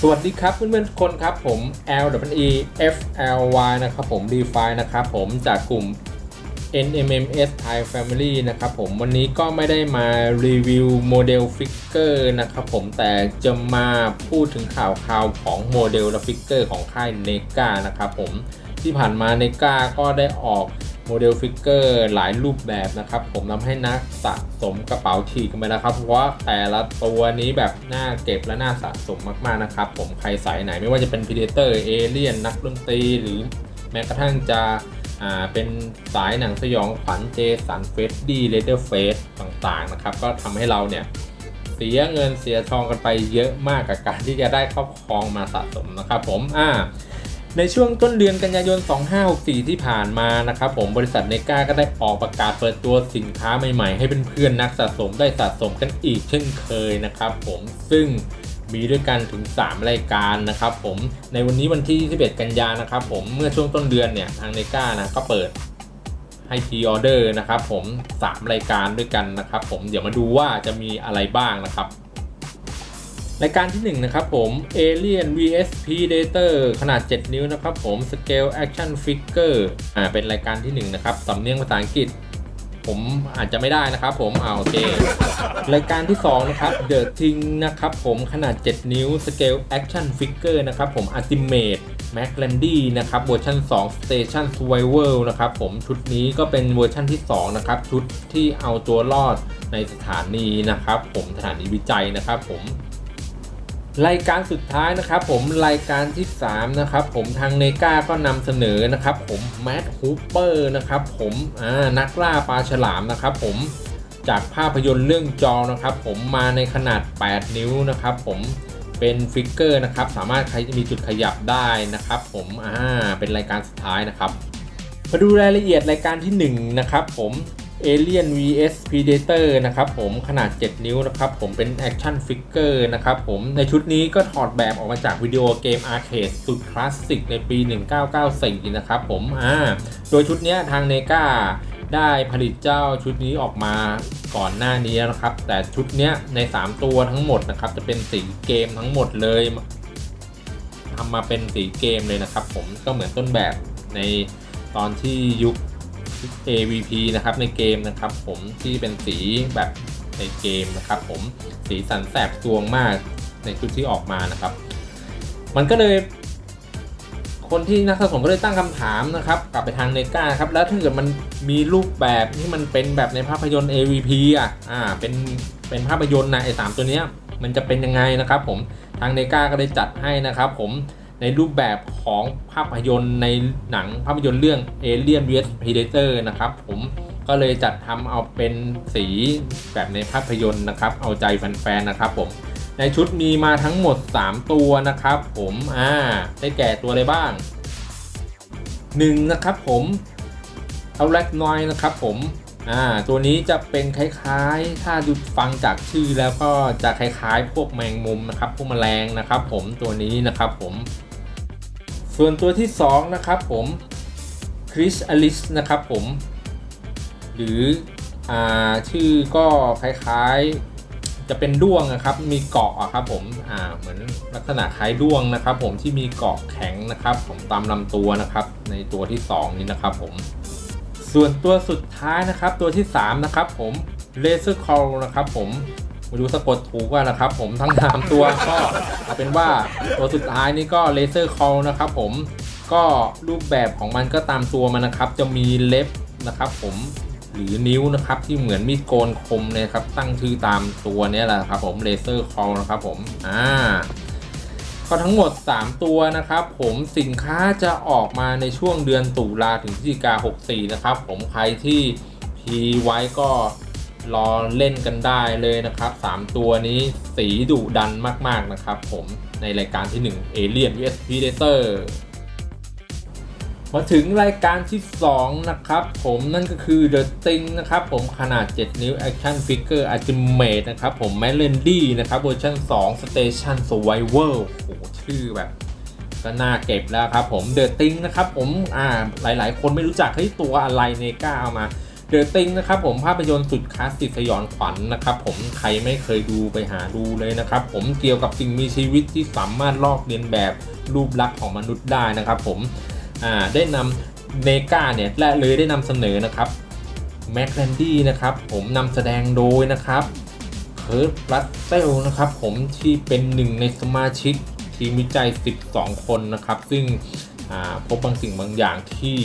สวัสดีครับเพื่อนๆทุกคนครับผม L W E F L Y นะครับผม DeFi นะครับผมจากกลุ่ม NMMS Thai Family นะครับผมวันนี้ก็ไม่ได้มารีวิวโมเดลฟิกเกอร์นะครับผมแต่จะมาพูดถึงข่าวข่าวของโมเดลและฟิกเกอร์ของค่ายเนกานะครับผมที่ผ่านมาเนกาก็ได้ออก โมเดลฟิกเกอร์หลายรูปแบบนะครับ ผมทำให้นักสะสมกระเป๋าฉีกกันไปนะครับ เพราะว่าแต่ละตัวนี้แบบน่าเก็บและน่าสะสมมากๆนะครับ ผมใครสายไหนไม่ว่าจะเป็น Predator Alien นักดนตรีหรือแม้กระทั่งจะเป็นสายหนังสยองขวัญเจสันเฟสดี้เลเดอร์เฟสต่างๆนะครับ ก็ทำให้เราเนี่ยเสียเงินเสียทองกันไปเยอะมากกับการที่จะได้ครอบครองมาสะสมนะครับผมอ่า ในช่วงต้นเดือนกันยายน 2564 ที่ผ่านมานะครับผมบริษัทเนกาก็ได้ออกประกาศเปิดตัวสินค้าใหม่ๆ ให้เป็นเพื่อนๆนักสะสมได้สะสมกันอีกเช่นเคยนะครับผมซึ่งมีด้วยกันถึง 3 รายการนะครับผมในวันนี้วันที่ 21 กันยานะครับผมเมื่อช่วงต้นเดือนเนี่ยทางเนกานะก็เปิดให้พรีออเดอร์นะครับผม 3 รายการด้วยกันนะครับผมเดี๋ยวมาดูว่าจะมีอะไรบ้างนะครับ รายการที่1นะครับผม Alien vs Predator ขนาด 7 นิ้วนะครับผม Scale Action Figure อ่าเป็นรายการที่1นะครับสำเนียงภาษาอังกฤษ ผมอาจจะไม่ได้นะครับผมอ่าโอเค รายการที่2นะครับ The Thing นะครับผมขนาด 7 นิ้ว Scale Action Figure นะครับผม Ultimate m a c l a n d y นะครับเวอร์ชัน2 Station Survival นะครับผมชุดนี้ก็เป็นเวอร์ชันที่ 2 นะครับ ชุดที่เอาตัวรอดในสถานีนะครับผมสถานีวิจัยนะครับผม รายการสุดท้ายนะครับผมรายการที่ 3 นะครับ ผมทางเนกาก็นำเสนอนะครับ ผมแมดฮูเปอร์นะครับผมอ่านักล่าปลาฉลามนะครับ ผมจากภาพยนตร์เรื่องจอนะครับ ผมมาในขนาด 8 นิ้วนะครับ ผมเป็นฟิกเกอร์นะครับ สามารถใครมีจุดขยับได้นะครับ ผมอ่าเป็นรายการสุดท้ายนะครับ มาดูรายละเอียดรายการที่ 1 นะครับ ผม Alien vs Predator นะครับผมขนาด 7 นิ้วนะครับผมเป็นแอคชั่นฟิกเกอร์นะครับผมในชุดนี้ก็ถอดแบบออกมาจากวิดีโอเกมอาร์เคดสุดคลาสสิกในปี 1994 นะครับผมอ่าโดยชุดนี้ทางเนกาได้ผลิตเจ้าชุดนี้ออกมาก่อนหน้านี้นะครับ แต่ชุดนี้ใน 3 ตัวทั้งหมดนะครับจะเป็นสีเกมทั้งหมดเลยทำมาเป็นสีเกมเลยนะครับผมก็เหมือนต้นแบบในตอนที่ยุค AVP นะครับในเกมนะครับผมที่เป็นสีแบบในเกมนะครับผมสีสันแสบสวงมากในชุดที่ออกมานะครับ มันก็เลยคนที่นักสะสมก็เลยตั้งคำถามนะครับ กลับไปทางเนกาครับ แล้วถ้าเกิดมันมีรูปแบบที่มันเป็นแบบในภาพยนตร์ AVP อะอ่าเป็นเป็นภาพยนตร์นะไอ้สามตัวเนี้ยมันจะเป็นยังไงนะครับผมทางเนกาก็ได้จัดให้นะครับผม ในรูปแบบของภาพยนตร์ในหนังภาพยนตร์เรื่อง Alien vs Predator นะครับผมก็เลยจัดทำเอาเป็นสีแบบในภาพยนตร์นะครับ เอาใจแฟนๆนะครับผมในชุดมีมาทั้งหมด 3 ตัวนะครับผมอ่าได้แก่ตัวอะไรบ้าง 1 นะครับผมเอาแล็กน้อยนะครับผมอ่าตัวนี้จะเป็นคล้ายๆ ถ้าดูฟังจากชื่อแล้วก็จะคล้ายๆ พวกแมงมุมนะครับ พวกแมลงนะครับ ผมตัวนี้นะครับผม ส่วนตัวที่ 2 นะครับผมคริสอลิสนะครับผม หรืออ่าชื่อก็คล้ายๆจะเป็นด้วงนะครับ มีเกาะอะครับผมอ่าเหมือนลักษณะคล้ายด้วงนะครับ ผมที่มีเกาะแข็งนะครับผมตามลำตัวนะครับ ในตัวที่ 2 นี้นะครับ ผม ส่วนตัวสุดท้ายนะครับ ตัวที่ 3 นะครับ ผม Laser Call นะครับ ผม ไม่รู้สะกดถูกว่านะครับ ผมทั้ง3ตัวก็เอาเป็นว่าตัวสุดท้ายนี่ก็ Laser Call นะครับผมก็รูปแบบของมันก็ตามตัวมันนะครับ จะมีเล็บนะครับ ผมหรือนิ้วนะครับที่เหมือนมีดโกนคมเลยครับ ตั้งชื่อตามตัวนี้แหละครับ ผม Laser Call นะครับ ผมอ่าก็ทั้งหมด 3 ตัวนะครับ ผมสินค้าจะออกมาในช่วงเดือนตุลาถึงพฤศจิกา64 นะครับ ผมใครที่พีไว้ก็ รอเล่นกันได้เลยนะครับ 3 ตัวนี้สีดุดันมาก ๆ นะครับผมในรายการที่1 Alien vs Predator มาถึงรายการที่ 2 นะครับ ผมนั่นก็คือ The Thing นะครับ ผมขนาด 7 นิ้ว Action Figure Ultimate นะครับ ผม m e l a n d y นะครับเวอร์ชัน2 Station Survival โอ้โหชื่อแบบก็น่าเก็บแล้วครับผม The Thing นะครับผมอ่าหลายๆ คนไม่รู้จักเฮ้ยตัวอะไรเนก้าเอามา เดอะติงนะครับผมภาพยนตร์สุดคลาสสิกสยองขวัญนะครับผมใครไม่เคยดูไปหาดูเลยนะครับผมเกี่ยวกับสิ่งมีชีวิตที่สามารถลอกเลียนแบบรูปลักษณ์ของมนุษย์ได้นะครับผมได้นำเนกาเนี่ยและเลยได้นำเสนอนะครับแม็กแลนดี้นะครับผมนำแสดงโดยนะครับเคิร์ตรัสเซลนะครับผมที่เป็นหนึ่งในสมาชิกทีมวิจัย 12 คนนะครับ ซึ่งพบบางสิ่งบางอย่างที่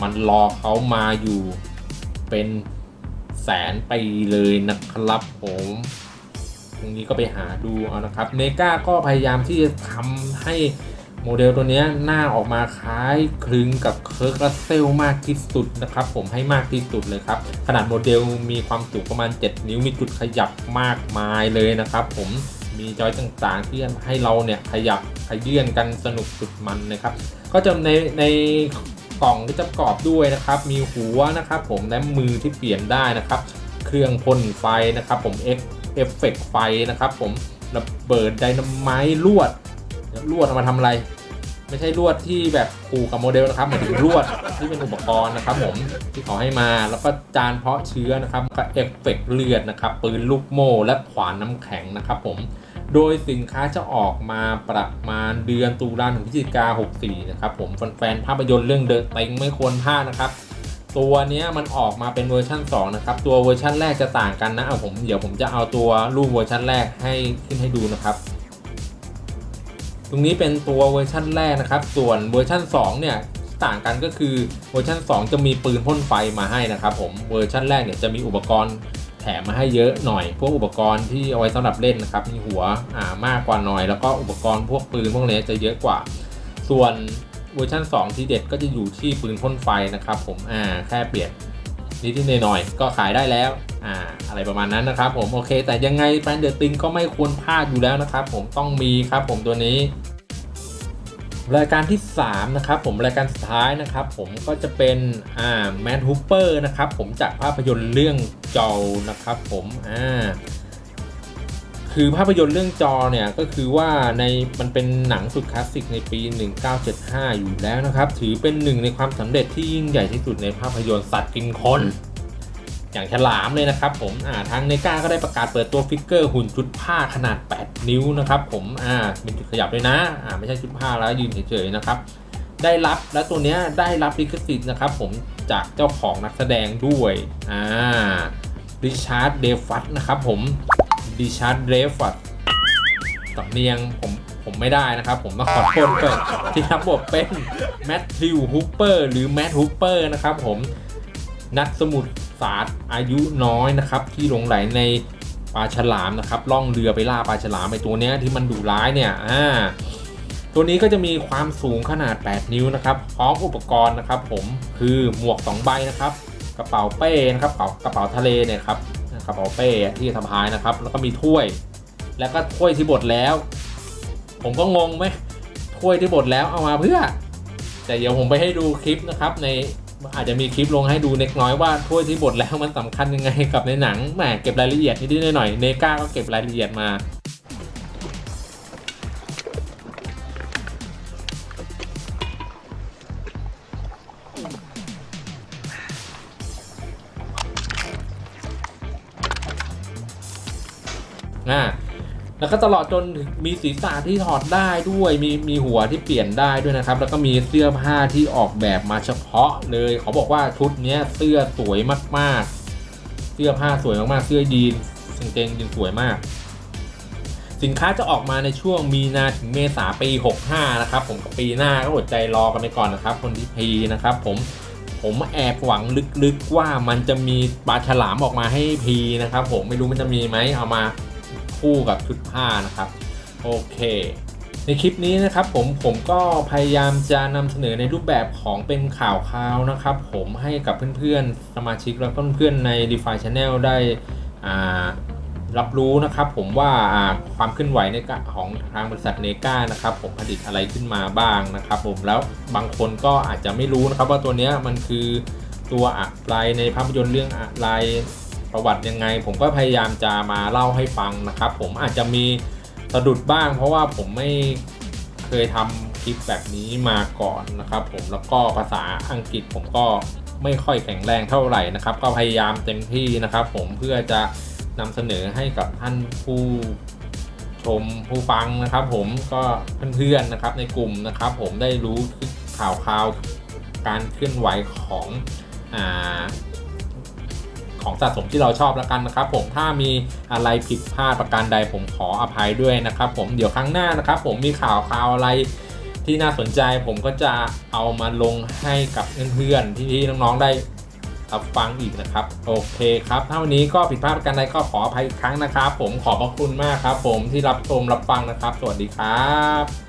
มันรอเขามาอยู่ เป็นแสนไปเลยนะครับผมตรงนี้ก็ไปหาดูเอานะครับเนกาก็พยายามที่จะทำให้โมเดลตัวนี้หน้าออกมาคล้ายคลึงกับเคิร์กรัสเซลมากที่สุดนะครับ ผมให้มากที่สุดเลยครับ ขนาดโมเดลมีความสูงประมาณ 7 นิ้วมีจุดขยับมากมายเลยนะครับผมมีจอยต่างๆที่ให้เราเนี่ยขยับขยื่นกันสนุกสุดมันนะครับ ก็จะในใน กล่องก็จะประกอบด้วยนะครับ มีหัวนะครับ ผมและมือที่เปลี่ยนได้นะครับ เครื่องพ่นไฟนะครับ ผมเอฟเอฟเฟกไฟนะครับ ผมระเบิดไดนามต์ลวดลวดเอามาทำอะไร ไม่ใช่ลวดที่แบบผูกกับโมเดลนะครับหมายถึงลวดที่เป็นอุปกรณ์นะครับ ผมที่เขาให้มาแล้วก็จานเพาะเชื้อนะครับก็เอฟเฟกเลือดนะครับปืนลูกโม่และขวานน้ำแข็งนะครับ ผม โดยสินค้าจะออกมาประมาณเดือนตุลาถึงพฤศจิกา64 นะครับผมแฟนๆภาพยนตร์เรื่องเดอะเต็งไม่ควรพลาดนะครับ ตัวนี้มันออกมาเป็นเวอร์ชัน2 นะครับ ตัวเวอร์ชันแรกจะต่างกันนะเอาผมเดี๋ยวผมจะเอาตัวรูปเวอร์ชันแรกให้ขึ้นให้ดูนะครับ ตรงนี้เป็นตัวเวอร์ชันแรกนะครับ ส่วนเวอร์ชัน2 เนี่ยต่างกันก็คือเวอร์ชัน2 จะมีปืนพ่นไฟมาให้นะครับผมเวอร์ชันแรกเนี่ยจะมีอุปกรณ์ แถมมาให้เยอะหน่อย พวกอุปกรณ์ที่เอาไว้สำหรับเล่นนะครับ มีหัวอ่ามากกว่าหน่อย แล้วก็อุปกรณ์พวกปืนพวกนี้จะเยอะกว่า ส่วนเวอร์ชัน2 ที่เด็ดก็จะอยู่ที่ปืนพ่นไฟนะครับ ผมอ่าแค่เปลี่ยนนิดๆหน่อยก็ขายได้แล้วอ่าอะไรประมาณนั้นนะครับ ผมโอเค แต่ยังไงแบรนเดอร์ติงก็ไม่ควรพลาดอยู่แล้วนะครับผมต้องมีครับผมตัวนี้รายการที่ 3 นะครับผมรายการสุดท้ายนะครับผมก็จะเป็นอ่าแมนฮูเปอร์นะครับผมจากภาพยนตร์เรื่อง จอนะครับผมอ่าคือภาพยนตร์เรื่องจอเนี่ยก็คือว่าในมันเป็นหนังสุดคลาสสิกในปี 1975 อยู่แล้วนะครับ ถือเป็นหนึ่งในความสำเร็จที่ยิ่งใหญ่ที่สุดในภาพยนตร์สัตว์กินคนอย่างฉลามเลยนะครับผมอ่าทางเนก้าก็ได้ประกาศเปิดตัวฟิกเกอร์หุ่นชุดผ้าขนาด 8 นิ้วนะครับผมอ่าเป็นจุดขยับด้วยนะอ่าไม่ใช่ชุดผ้าแล้วยืนเฉยๆนะครับ ได้รับและตัวเนี้ยได้รับลิขสิทธิ์นะครับผมจากเจ้าของนักแสดงด้วยอ่าริชาร์ดเดฟัตนะครับผมริชาร์ดเดฟัตสำเนียงผมผมไม่ได้นะครับ ผมต้องขอโทษด้วยที่รับบทเป็นแมทธิวฮูเปอร์หรือแมทฮูเปอร์นะครับผมนักสมุทรศาสตร์อายุน้อยนะครับ ที่หลงไหลในปลาฉลามนะครับล่องเรือไปล่าปลาฉลามไอตัวเนี้ยที่มันดุร้ายเนี่ยอ่า ตัวนี้ก็จะมีความสูงขนาด 8 นิ้วนะครับ พร้อมอุปกรณ์นะครับ ผมคือหมวก 2 ใบนะครับ กระเป๋าเป้นะครับกระเป๋ากระเป๋าทะเลเนี่ยครับกระเป๋าเป้ที่สะพายนะครับ แล้วก็มีถ้วย แล้วก็ถ้วยที่บดแล้ว ผมก็งงไหมถ้วยที่บดแล้วเอามาเพื่อ แต่เดี๋ยวผมไปให้ดูคลิปนะครับ ในอาจจะมีคลิปลงให้ดูเล็กน้อยว่าถ้วยที่บดแล้วมันสำคัญยังไงกับในหนังแหมเก็บรายละเอียดนิดๆหน่อยๆเนก้าก็เก็บรายละเอียดมา แล้วก็ตลอดจนมีศีรษะที่ถอดได้ด้วย มีมีหัวที่เปลี่ยนได้ด้วยนะครับ แล้วก็มีเสื้อผ้าที่ออกแบบมาเฉพาะเลย เขาบอกว่าชุดนี้เสื้อสวยมากๆ เสื้อผ้าสวยมากๆ เสื้อยีนกางเกงยีนสวยมาก สินค้าจะออกมาในช่วงมีนาถึงเมษาปี 65 นะครับ ผมกับปีหน้าก็อดใจรอกันไปก่อนนะครับ คนที่พีนะครับ ผมผมแอบหวังลึกๆว่ามันจะมีปลาฉลามออกมาให้พีนะครับ ผมไม่รู้มันจะมีไหมเอามา คู่กับชุดผ้านะครับ โอเค ในคลิปนี้นะครับผมผมก็พยายามจะนำเสนอในรูปแบบของเป็นข่าวคราวนะครับ ผมให้กับเพื่อนๆ สมาชิกและเพื่อนๆใน d e f i Channel ได้อ่ารับรู้นะครับผมว่าความเคลื่อนไหวในของทางบริษัทเนกานะครับผมผลิตอะไรขึ้นมาบ้างนะครับ ผมแล้วบางคนก็อาจจะไม่รู้นะครับว่าตัวนี้มันคือตัวอะไรในภาพยนตร์เรื่องอะไร ประวัติยังไง ผมก็พยายามจะมาเล่าให้ฟังนะครับ ผมอาจจะมีสะดุดบ้าง เพราะว่าผมไม่เคยทำคลิปแบบนี้มาก่อนนะครับ ผมแล้วก็ภาษาอังกฤษผมก็ไม่ค่อยแข็งแรงเท่าไหร่นะครับ ก็พยายามเต็มที่นะครับ ผมเพื่อจะนำเสนอให้กับท่านผู้ชมผู้ฟังนะครับผมก็เพื่อนๆนะครับในกลุ่มนะครับ ผมได้รู้ข่าวข่าวการเคลื่อนไหวของอ่า ของสะสมที่เราชอบแล้วกันนะครับ ผมถ้ามีอะไรผิดพลาดประการใดผมขออภัยด้วยนะครับ ผมเดี๋ยวครั้งหน้านะครับ ผมมีข่าวข่าวอะไรที่น่าสนใจผมก็จะเอามาลงให้กับเพื่อนๆพี่น้องๆได้รับฟังอีกนะครับ โอเคครับถ้าวันนี้ก็ผิดพลาดประการใดก็ขออภัยอีกครั้งนะครับ ผมขอบพระคุณมากครับ ผมที่รับชมรับฟังนะครับ สวัสดีครับ